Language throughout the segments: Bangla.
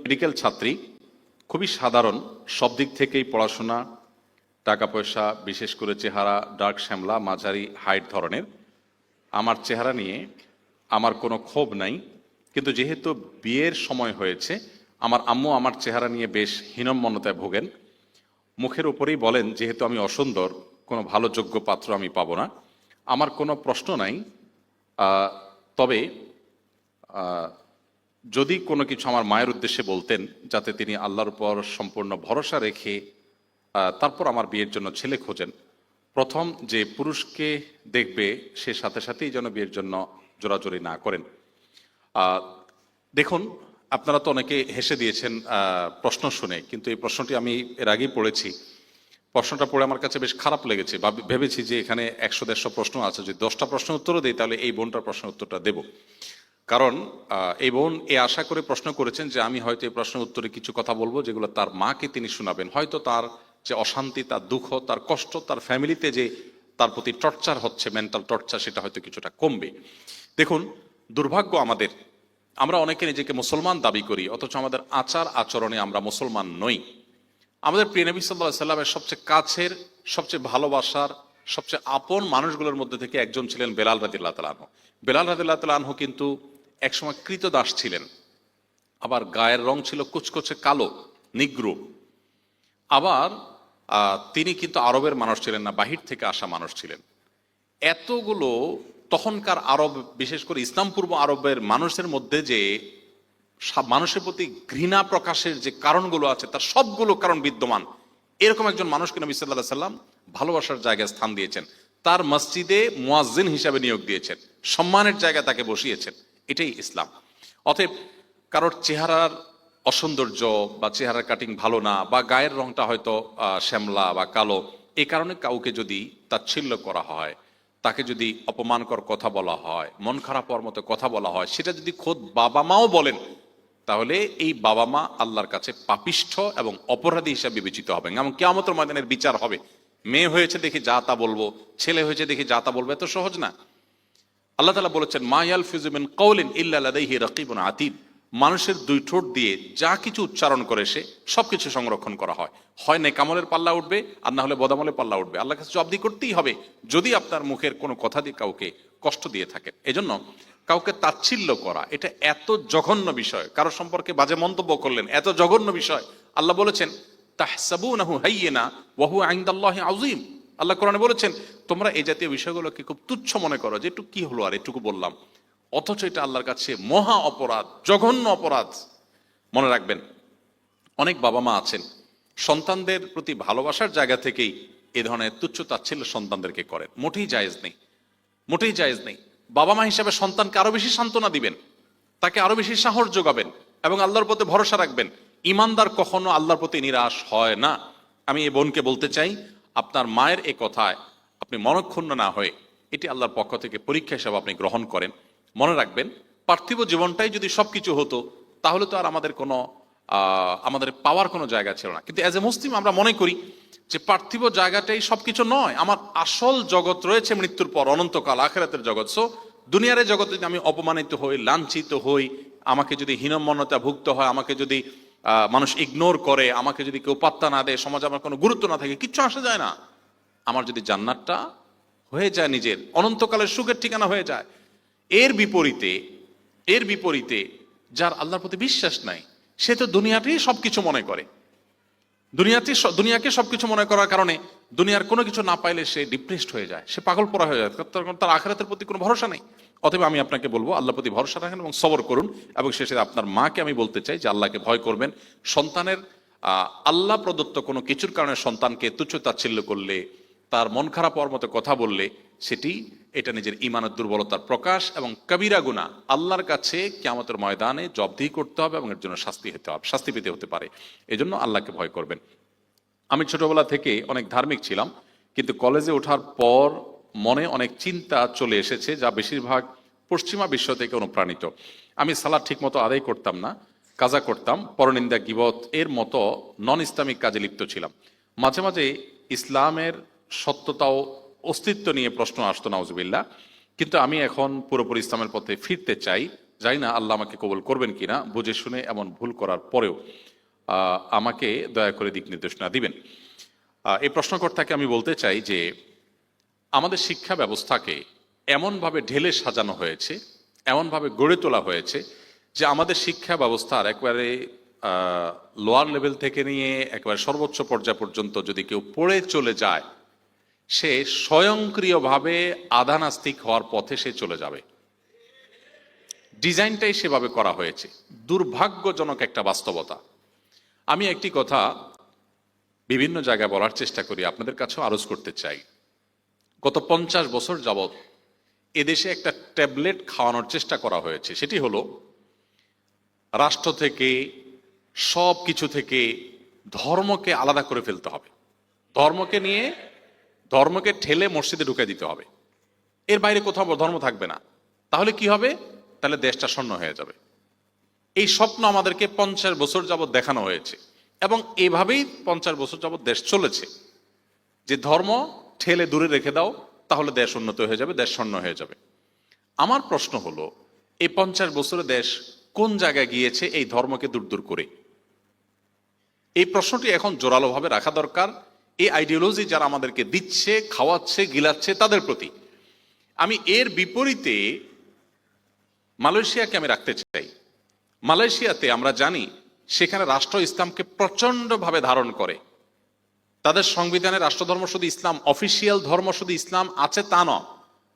মেডিকেল ছাত্রী, খুবই সাধারণ, সব দিক থেকেই পড়াশোনা টাকা পয়সা বিশেষ করে চেহারা ডার্ক শ্যামলা, মাঝারি হাইট ধরনের। আমার চেহারা নিয়ে আমার কোনো ক্ষোভ নাই, কিন্তু যেহেতু বিয়ের সময় হয়েছে, আমার আম্মু আমার চেহারা নিয়ে বেশ হীনম্মন্যতায় ভোগেন। মুখের উপরেই বলেন, যেহেতু আমি অসুন্দর, কোনো ভালো যোগ্য পাত্র আমি পাবো না। আমার কোনো প্রশ্ন নাই। তবে যদি কোনো কিছু আমার মায়ের উদ্দেশ্যে বলতেন, যাতে তিনি আল্লাহর উপর সম্পূর্ণ ভরসা রেখে তারপর আমার বিয়ের জন্য ছেলে খোঁজেন। প্রথম যে পুরুষকে দেখবে, সে সাথে সাথেই যেন বিয়ের জন্য জোরাজোরি না করেন। দেখুন, আপনারা তো অনেকে হেসে দিয়েছেন প্রশ্ন শুনে, কিন্তু এই প্রশ্নটি আমি এর আগেই পড়েছি। প্রশ্নটা পড়ে আমার কাছে বেশ খারাপ লেগেছে। বা ভেবেছি যে এখানে একশো দেড়শো প্রশ্ন আছে। যদি দশটা প্রশ্ন উত্তরও দিই, তাহলে এই বোনটার প্রশ্নের উত্তরটা দেব। কারণ এই বোন এ আশা করে প্রশ্ন করেছেন যে আমি হয়তো এই প্রশ্নের উত্তরে কিছু কথা বলব যেগুলো তার মাকে তিনি শোনাবেন। হয়তো তার যে অশান্তি, তার দুঃখ, তার কষ্ট, তার ফ্যামিলিতে যে তার প্রতি টর্চার হচ্ছে মেন্টাল টর্চার সেটা হয়তো কিছুটা কমবে। দেখুন, দুর্ভাগ্য আমাদের। আমরা অনেকে নিজেকে মুসলমান দাবি করি, অথচ আমাদের আচার আচরণে আমরা মুসলমান নই। আমাদের প্রিয় নবী সাল্লাহ সাল্লামের সবচেয়ে কাছের, সবচেয়ে ভালোবাসার, সবচেয়ে আপন মানুষগুলোর মধ্যে থেকে একজন ছিলেন বেলাল রাদিল্লাহ তালাহ বেলাল রাদিল্লাহ তালাহ কিন্তু একসময় কৃতদাস ছিলেন। আবার গায়ের রং ছিল কুচকুচে কালো, নিগ্রু। আবার তিনি কিন্তু আরবের মানুষ ছিলেন না, বাহির থেকে আসা মানুষ ছিলেন। এতগুলো তখনকার আরব, বিশেষ করে ইসলাম পূর্ব আরবের মানুষের মধ্যে যে মানুষের প্রতি ঘৃণা প্রকাশের যে কারণগুলো আছে, তার সবগুলো কারণ বিদ্যমান। এরকম একজন মানুষকে নবী সাল্লাহ সাল্লাম ভালোবাসার জায়গায় স্থান দিয়েছেন। তার মসজিদে মুয়াজ্জিন হিসাবে নিয়োগ দিয়েছেন। সম্মানের জায়গায় তাকে বসিয়েছেন। এটাই ইসলাম। অতএব কারোর চেহারার অসৌন্দর্য বা চেহারার কাটিং ভালো না বা গায়ের রংটা হয়তো শ্যামলা বা কালো, এ কারণে কাউকে যদি তাচ্ছিল্য করা হয়, তাকে যদি অপমানকর কথা বলা হয়, মন খারাপ হওয়ার মতো কথা বলা হয়, সেটা যদি খোদ বাবা মাও বলেন, তাহলে এই বাবা মা আল্লাহর কাছে পাপিষ্ঠ এবং অপরাধী হিসাবে বিবেচিত হবেন। এবং কেয়ামতের ময়দানের বিচার হবে। মেয়ে হয়েছে দেখি যা তা বলব, ছেলে হয়েছে দেখি যা তা বলব, এত সহজ না। আল্লাহ তালা বলেছেন মায়াল ফিজুমিন কৌলিন ইল্লাহি রকিবুন আতিব মানুষের দুই ঠোঁট দিয়ে যা কিছু উচ্চারণ করে সে সব কিছু সংরক্ষণ করা হয়। হয় নেকামলের পাল্লা উঠবে, আর না হলে বদামলের পাল্লা উঠবে। আল্লাহ কাছে জবাবদি করতেই হবে, যদি আপনার মুখের কোনো কথা দিয়ে কাউকে কষ্ট দিয়ে থাকেন। এজন্য কাউকে তাচ্ছিল্য করা, এটা এত জঘন্য বিষয়। কারও সম্পর্কে বাজে মন্তব্য করলেন, এত জঘন্য বিষয়। আল্লাহ বলেছেন, তাহসাবুনাহু হাইয়িনা ওয়া হুয়া ইনদাল্লাহি আযীম। আল্লাহ কোরআনে বলেছেন, তোমরা এই জাতীয় বিষয়গুলোকে খুব তুচ্ছ মনে করো যে একটু কি হলো আর এটুকু বললাম। অথচ এটা আল্লাহর কাছে মহা অপরাধ, জঘন্য অপরাধ। মনে রাখবেন, অনেক বাবা মা আছেন, সন্তানদের প্রতি ভালোবাসার জায়গা থেকেই এ ধরনের তুচ্ছ তাচ্ছিল্য সন্তানদেরকে করেন। মোটেই জায়েজ নেই, মোটেই জায়েজ নেই। বাবা মা হিসাবে সন্তানকে আরও বেশি সান্ত্বনা দিবেন, তাকে আরও বেশি সাহস যোগাবেন এবং আল্লাহর প্রতি ভরসা রাখবেন। ইমানদার কখনো আল্লাহর প্রতি নিরাশ হয় না। আমি এই বোনকে বলতে চাই আপনার মায়ের এ কথায় আপনি মনক্ষুণ্ণ না হয়ে এটি আল্লাহর পক্ষ থেকে পরীক্ষা হিসাবে আপনি গ্রহণ করেন। মনে রাখবেন, পার্থিব জীবনটাই যদি সবকিছু হতো, তাহলে তো আর আমাদের কোনো আমাদের পাওয়ার কোনো জায়গা ছিল না। কিন্তু অ্যাজ এ মুসলিম আমরা মনে করি যে পার্থিব জায়গাটাই সবকিছু নয়। আমার আসল জগৎ রয়েছে মৃত্যুর পর, অনন্তকাল, আখেরাতের জগৎ। সো দুনিয়ার এই জগতে যদি আমি অপমানিত হই, লাঞ্ছিত হই, আমাকে যদি হীনমন্যতা ভুক্ত হয়, আমাকে যদি মানুষ ইগনোর করে, আমাকে যদি কেউ পাত্তা না দেয়, সমাজে আমার কোনো গুরুত্ব না থাকে, কিচ্ছু আসা যায় না। আমার যদি জান্নাতটা হয়ে যায় নিজের, অনন্তকালের সুখের ঠিকানা হয়ে যায়, এর বিপরীতে এর বিপরীতে যার আল্লাহর প্রতি বিশ্বাস নাই, সে তো দুনিয়াতেই সবকিছু মনে করে। দুনিয়াতে দুনিয়াকে সবকিছু মনে করার কারণে দুনিয়ার কোনো কিছু না পাইলে সে ডিপ্রেসড হয়ে যায়, সে পাগল পড়া হয়ে যায়। তার আখেরাতের প্রতি কোনো ভরসা নেই। অতএব আমি আপনাকে বলব, আল্লাহর প্রতি ভরসা রাখেন এবং সবর করুন এবং শেষে আপনার মাকে আমি বলতে চাই যে আল্লাহকে ভয় করবেন। সন্তানের আল্লাহ প্রদত্ত কোনো কিছুর কারণে সন্তানকে তুচ্ছ তাচ্ছিল্য করলে, তার মন খারাপ হওয়ার মতো কথা বললে, সেটি, এটা নিজের ইমানের দুর্বলতার প্রকাশ এবং কবিরা গুণা আল্লাহর কাছে কেয়ামতের ময়দানে জবদিহি করতে হবে এবং এর জন্য শাস্তি হতে হবে, শাস্তি পেতে হতে পারে। এজন্য আল্লাহকে ভয় করবেন। আমি ছোটবেলা থেকে অনেক ধার্মিক ছিলাম, কিন্তু কলেজে ওঠার পর মনে অনেক চিন্তা চলে এসেছে, যা বেশিরভাগ পশ্চিমা বিশ্ব থেকে অনুপ্রাণিত। আমি সালাদ ঠিক মতো আদায় করতাম না, কাজা করতাম, পরনিন্দা গিবত এর মতো নন ইসলামিক কাজে লিপ্ত ছিলাম। মাঝে মাঝে ইসলামের সত্যতা ও অস্তিত্ব নিয়ে প্রশ্ন আসতো নাউজবিল্লা কিন্তু আমি এখন পুরোপুরি ইসলামের পথে ফিরতে চাই, জানি না আল্লাহ আমাকে কবল করবেন কিনা, বুঝে শুনে এমন ভুল করার পরেও আমাকে দয়া করে দিক নির্দেশনা দিবেন। এই প্রশ্নকর্তাকে আমি বলতে চাই যে, আমাদের শিক্ষা ব্যবস্থাকে এমনভাবে ঢেলে সাজানো হয়েছে, এমনভাবে গড়ে তোলা হয়েছে যে আমাদের শিক্ষা ব্যবস্থার একবারে লোয়ার লেভেল থেকে নিয়ে একেবারে সর্বোচ্চ পর্যায় পর্যন্ত যদি কেউ পড়ে চলে যায়, সে স্বয়ংক্রিয়ভাবে আধানাস্তিক হওয়ার পথে সে চলে যাবে। ডিজাইনটাই সেভাবে করা হয়েছে। দুর্ভাগ্যজনক একটা বাস্তবতা। আমি একটি কথা বিভিন্ন জায়গায় বলার চেষ্টা করি, আপনাদের কাছেও আরজ করতে চাই। গত পঞ্চাশ বছর যাবৎ এদেশে একটা ট্যাবলেট খাওয়ানোর চেষ্টা করা হয়েছে। সেটি হলো, রাষ্ট্র থেকে, সব কিছু থেকে ধর্মকে আলাদা করে ফেলতে হবে। ধর্মকে নিয়ে, ধর্মকে ঠেলে মসজিদে ঢুকে দিতে হবে। এর বাইরে কোথাও ধর্ম থাকবে না। তাহলে কি হবে? তাহলে দেশটা শূন্য হয়ে যাবে। এই স্বপ্ন আমাদেরকে পঞ্চাশ বছর যাবৎ দেখানো হয়েছে। এবং এভাবেই পঞ্চাশ বছর যাবৎ দেশ চলেছে। যে ধর্ম ঠেলে দূরে রেখে দাও তাহলে দেশ উন্নত হয়ে যাবে, দেশ শূন্য হয়ে যাবে। আমার প্রশ্ন হলো, এই পঞ্চাশ বছরে দেশ কোন জায়গায় গিয়েছে, এই ধর্মকে দূর দূর করে? এই প্রশ্নটি এখন জোরালোভাবে রাখা দরকার। এই আইডিওলজি যারা আমাদেরকে দিচ্ছে, খাওয়াচ্ছে, গিলাচ্ছে, তাদের প্রতি। আমি এর বিপরীতে মালয়েশিয়াকে আমি রাখতে চাই। মালয়েশিয়াতে আমরা জানি, সেখানে রাষ্ট্র ইসলামকে প্রচণ্ডভাবে ধারণ করে। তাদের সংবিধানে রাষ্ট্রধর্ম শুধু ইসলাম, অফিসিয়াল ধর্ম শুধু ইসলাম আছে তা নয়।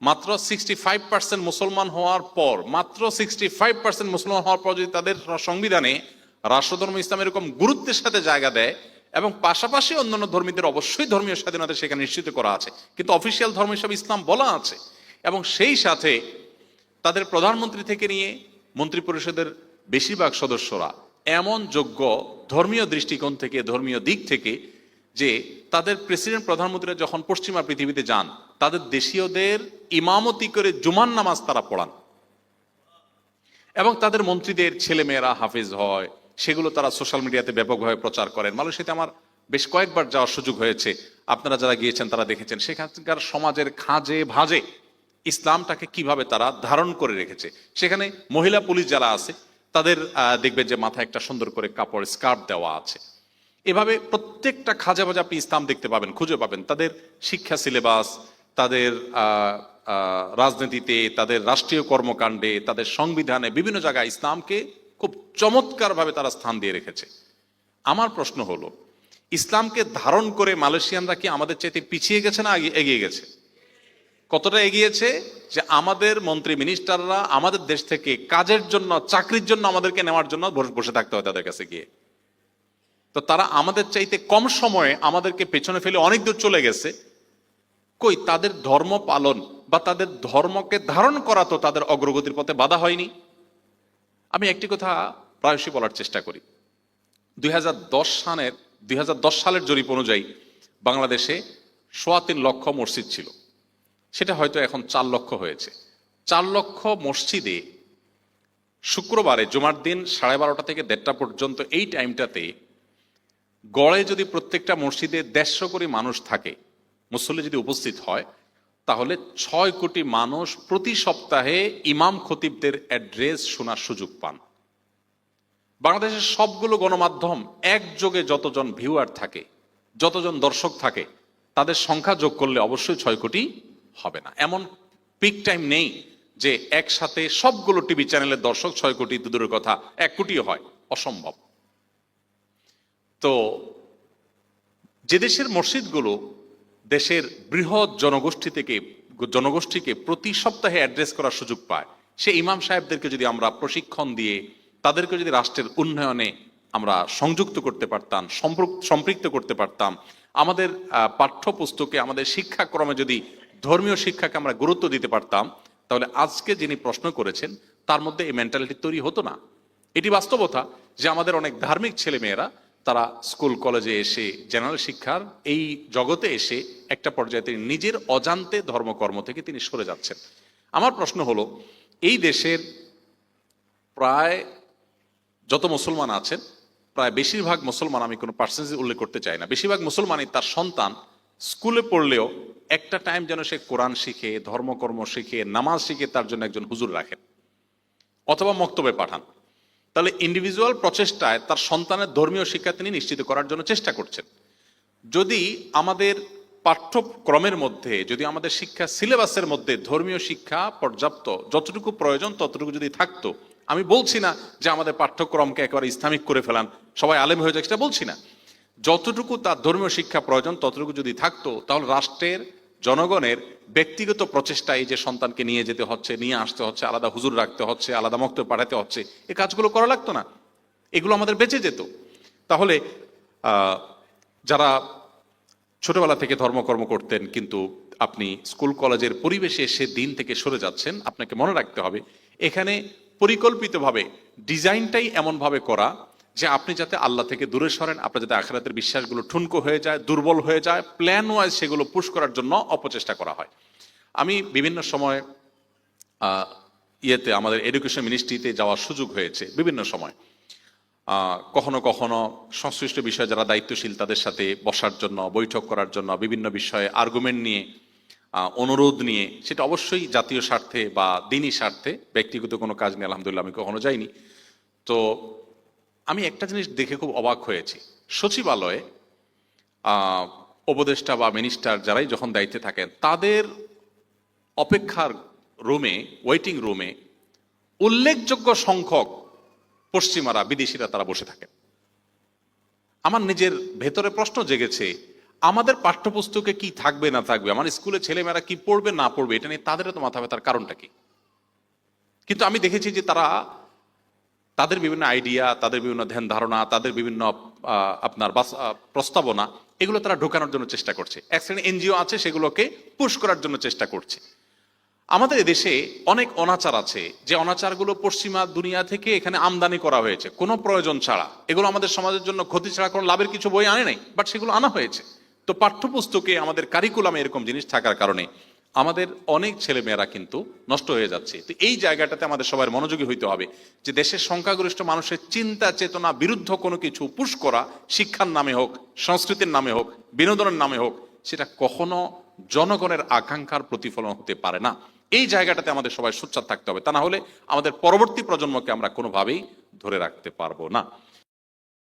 মাত্র সিক্সটি ফাইভ পার্সেন্ট মুসলমান হওয়ার পর, মাত্র সিক্সটি ফাইভ পার্সেন্ট মুসলমান হওয়ার পর যদি তাদের সংবিধানে রাষ্ট্রধর্ম ইসলাম এরকম গুরুত্বের সাথে জায়গা দেয় এবং পাশাপাশি অন্যান্য ধর্মীদের অবশ্যই ধর্মীয় স্বাধীনতা সেখানে নিশ্চিত করা আছে, কিন্তু অফিসিয়াল ধর্ম হিসাবে ইসলাম বলা আছে, এবং সেই সাথে তাদের প্রধানমন্ত্রী থেকে নিয়ে মন্ত্রী পরিষদের বেশিরভাগ সদস্যরা এমন যোগ্য ধর্মীয় দৃষ্টিকোণ থেকে, ধর্মীয় দিক থেকে যে তাদের প্রেসিডেন্ট প্রধানমন্ত্রীরা যখন পশ্চিমা পৃথিবীতে যান তাদের দেশীয়দের ইমামতি করে জুমান নামাজ তারা পড়ান। এবং তাদের মন্ত্রীদের ছেলে মেয়েরা হাফিজ হয় সেগুলো তারা সোশ্যাল মিডিয়াতে ব্যাপকভাবে প্রচার করেন। মালয়েশিয়াতে আমার বেশ কয়েকবার যাওয়ার সুযোগ হয়েছে। আপনারা যারা গিয়েছেন তারা দেখেছেন সেখানকার সমাজের খাঁজে ভাঁজে ইসলামটাকে কীভাবে তারা ধারণ করে রেখেছে। সেখানে মহিলা পুলিশ যারা আছে তাদের আহ, দেখবেন যে মাথায় একটা সুন্দর করে কাপড় স্কার্ফ দেওয়া আছে। এভাবে প্রত্যেকটা খাজা বাজা আপনি ইসলাম দেখতে পাবেন, খুঁজে পাবেন। তাদের শিক্ষা সিলেবাস, তাদের রাজনীতিতে, তাদের রাষ্ট্রীয় কর্মকাণ্ডে, তাদের সংবিধানে বিভিন্ন জায়গায় ইসলামকে খুব চমৎকারভাবে তারা স্থান দিয়ে রেখেছে। আমার প্রশ্ন হলো, ইসলামকে ধারণ করে মালয়েশিয়ানরা কি আমাদের চাইতে পিছিয়ে গেছে না এগিয়ে গেছে? কতটা এগিয়েছে যে আমাদের মন্ত্রী মিনিস্টাররা আমাদের দেশ থেকে কাজের জন্য, চাকরির জন্য আমাদেরকে নেওয়ার জন্য বসে থাকতে হয় তাদের কাছে গিয়ে। তো তারা আমাদের চাইতে কম সময়ে আমাদেরকে পেছনে ফেলে অনেক দূর চলে গেছে। কই, তাদের ধর্ম পালন বা তাদের ধর্মকে ধারণ করা তো তাদের অগ্রগতির পথে বাধা হয়নি। আমি একটি কথা প্রায়শই বলার চেষ্টা করি। দুই হাজার দশ সালের, দুই হাজার দশ সালের জরিপ অনুযায়ী বাংলাদেশে সোয়া তিন লক্ষ মসজিদ ছিল। সেটা হয়তো এখন চার লক্ষ হয়েছে। চার লক্ষ মসজিদে শুক্রবারে জুমার দিন সাড়ে বারোটা থেকে দেড়টা পর্যন্ত এই টাইমটাতে গড়ে যদি প্রত্যেকটা মসজিদে দেড়শো কোটি মানুষ থাকে, মুসল্লি যদি উপস্থিত হয়, তাহলে ছয় কোটি মানুষ প্রতি সপ্তাহে ইমাম খতিবদের অ্যাড্রেস শোনার সুযোগ পান। বাংলাদেশের সবগুলো গণমাধ্যম একযোগে যতজন ভিউয়ার থাকে, যতজন দর্শক থাকে, তাদের সংখ্যা যোগ করলে অবশ্যই ছয় কোটি হবে না। এমন পিক টাইম নেই যে একসাথে সবগুলো টিভি চ্যানেলের দর্শক ছয় কোটি, দূরের কথা, এক কোটিও হয়। অসম্ভব। তো যে দেশের মসজিদগুলো দেশের বৃহৎ জনগোষ্ঠী থেকে, জনগোষ্ঠীকে প্রতি সপ্তাহে অ্যাড্রেস করার সুযোগ পায়, সে ইমাম সাহেবদেরকে যদি আমরা প্রশিক্ষণ দিয়ে, তাদেরকে যদি রাষ্ট্রের উন্নয়নে আমরা সংযুক্ত করতে পারতাম সম্পৃক্ত করতে পারতাম, আমাদের পাঠ্যপুস্তকে, আমাদের শিক্ষাক্রমে যদি ধর্মীয় শিক্ষাকে আমরা গুরুত্ব দিতে পারতাম, তাহলে আজকে যিনি প্রশ্ন করেছেন, তার মধ্যে এই মেন্টালিটি তৈরি হতো না। এটি বাস্তবতা যে আমাদের অনেক ধার্মিক ছেলেমেয়েরা তারা স্কুল, কলেজে এসে জেনারেল শিক্ষার এই জগতে এসে একটা পর্যায়ে তিনি নিজের অজান্তে ধর্মকর্ম থেকে তিনি সরে যাচ্ছেন। আমার প্রশ্ন হলো, এই দেশের প্রায় যত মুসলমান আছেন, প্রায় বেশিরভাগ মুসলমান আমি কোনো পার্সেন্টেজ উল্লেখ করতে চাই না। বেশিরভাগ মুসলমানই তার সন্তান স্কুলে পড়লেও একটা টাইম যেন সে কোরআন শিখে, ধর্মকর্ম শিখে, নামাজ শিখে তার জন্য একজন হুজুর রাখেন, অথবা মক্তবে পাঠান। তাহলে ইন্ডিভিজুয়াল প্রচেষ্টায় তার সন্তানের ধর্মীয় শিক্ষা তিনি নিশ্চিত করার জন্য চেষ্টা করছেন। যদি আমাদের পাঠ্যক্রমের মধ্যে, যদি আমাদের শিক্ষা সিলেবাসের মধ্যে ধর্মীয় শিক্ষা পর্যাপ্ত যতটুকু প্রয়োজন, ততটুকু যদি থাকতো, আমি বলছি না যে আমাদের পাঠ্যক্রমকে একেবারে ইসলামিক করে ফেলান, সবাই আলেম হয়ে যাক, সেটা বলছি না। যতটুকু তার ধর্মীয় শিক্ষা প্রয়োজন, ততটুকু যদি থাকতো, তাহলে রাষ্ট্রের জনগণের ব্যক্তিগত প্রচেষ্টা এই যে সন্তানকে নিয়ে যেতে হচ্ছে, নিয়ে আসতে হচ্ছে, আলাদা হুজুর রাখতে হচ্ছে, আলাদা মক্ত পাঠাতে হচ্ছে এই কাজগুলো করা লাগতো না। এগুলো আমাদের বেঁচে যেত। তাহলে যারা ছোটবেলা থেকে ধর্মকর্ম করতেন, কিন্তু আপনি স্কুল কলেজের পরিবেশে সে দিন থেকে সরে যাচ্ছেন, আপনাকে মনে রাখতে হবে, এখানে পরিকল্পিতভাবে ডিজাইনটাই এমনভাবে করা যে আপনি যাতে আল্লাহ থেকে দূরে সরেন, আপনার যাতে আখেরাতের বিশ্বাসগুলো ঠুনকো হয়ে যায়, দুর্বল হয়ে যায় প্ল্যান ওয়াইজ সেগুলো পুশ করার জন্য অপচেষ্টা করা হয়। আমি বিভিন্ন সময় ইয়েতে আমাদের এডুকেশন মিনিস্ট্রিতে যাওয়ার সুযোগ হয়েছে, বিভিন্ন সময়। কখনো কখনো সংশ্লিষ্ট বিষয়ে যারা দায়িত্বশীল তাদের সাথে বসার জন্য, বৈঠক করার জন্য বিভিন্ন বিষয়ে আর্গুমেন্ট নিয়ে অনুরোধ নিয়ে, সেটা অবশ্যই জাতীয় স্বার্থে বা দিনই স্বার্থে, ব্যক্তিগত কোনো কাজ নিয়ে আলহামদুলিল্লাহ আমি কখনো যাইনি। তো আমি একটা জিনিস দেখে খুব অবাক হয়েছি। সচিবালয়ে উপদেষ্টা বা মিনিস্টার যারাই যখন দায়িত্বে থাকেন, তাদের অপেক্ষার রুমে ওয়েটিং রুমে উল্লেখযোগ্য সংখ্যক পশ্চিমারা, বিদেশিরা তারা বসে থাকেন। আমার নিজের ভেতরে প্রশ্ন জেগেছে, আমাদের পাঠ্যপুস্তকে কি থাকবে না থাকবে? আমার স্কুলে ছেলেমেয়েরা কি পড়বে না পড়বে? এটা নিয়ে তাদের তো মাথা ব্যথার কারণটা কি? কিন্তু আমি দেখেছি যে তারা তাদের বিভিন্ন আইডিয়া তাদের বিভিন্ন ধ্যান ধারণা, তাদের বিভিন্ন আপনার প্রস্তাবনা, এগুলো তারা ঢোকানোর জন্য চেষ্টা করছে। এক শ্রেণি এনজিও আছে, সেগুলোকে পুশ করার জন্য চেষ্টা করছে। আমাদের দেশে অনেক অনাচার আছে, যে অনাচারগুলো পশ্চিমা দুনিয়া থেকে এখানে আমদানি করা হয়েছে। কোনো প্রয়োজন ছাড়া। এগুলো আমাদের সমাজের জন্য ক্ষতি ছাড়া কোনো লাভের কিছু বই আনে নাই বাট সেগুলো আনা হয়েছে। তো পাঠ্যপুস্তকে আমাদের কারিকুলামে এরকম জিনিস থাকার কারণে আমাদের অনেক ছেলেমেয়েরা কিন্তু নষ্ট হয়ে যাচ্ছে। তো এই জায়গাটাতে আমাদের সবার মনোযোগী হইতে হবে যে দেশের সংখ্যাগরিষ্ঠ মানুষের চিন্তা, চেতনা বিরুদ্ধ কোনো কিছু পুশ করা শিক্ষার নামে হোক, সংস্কৃতির নামে হোক, বিনোদনের নামে হোক, সেটা কখনো জনগণের আকাঙ্ক্ষার প্রতিফলন হতে পারে না। এই জায়গাটাতে আমাদের সবাই সোচ্চার থাকতে হবে। তা না হলে আমাদের পরবর্তী প্রজন্মকে আমরা কোনোভাবেই ধরে রাখতে পারব না।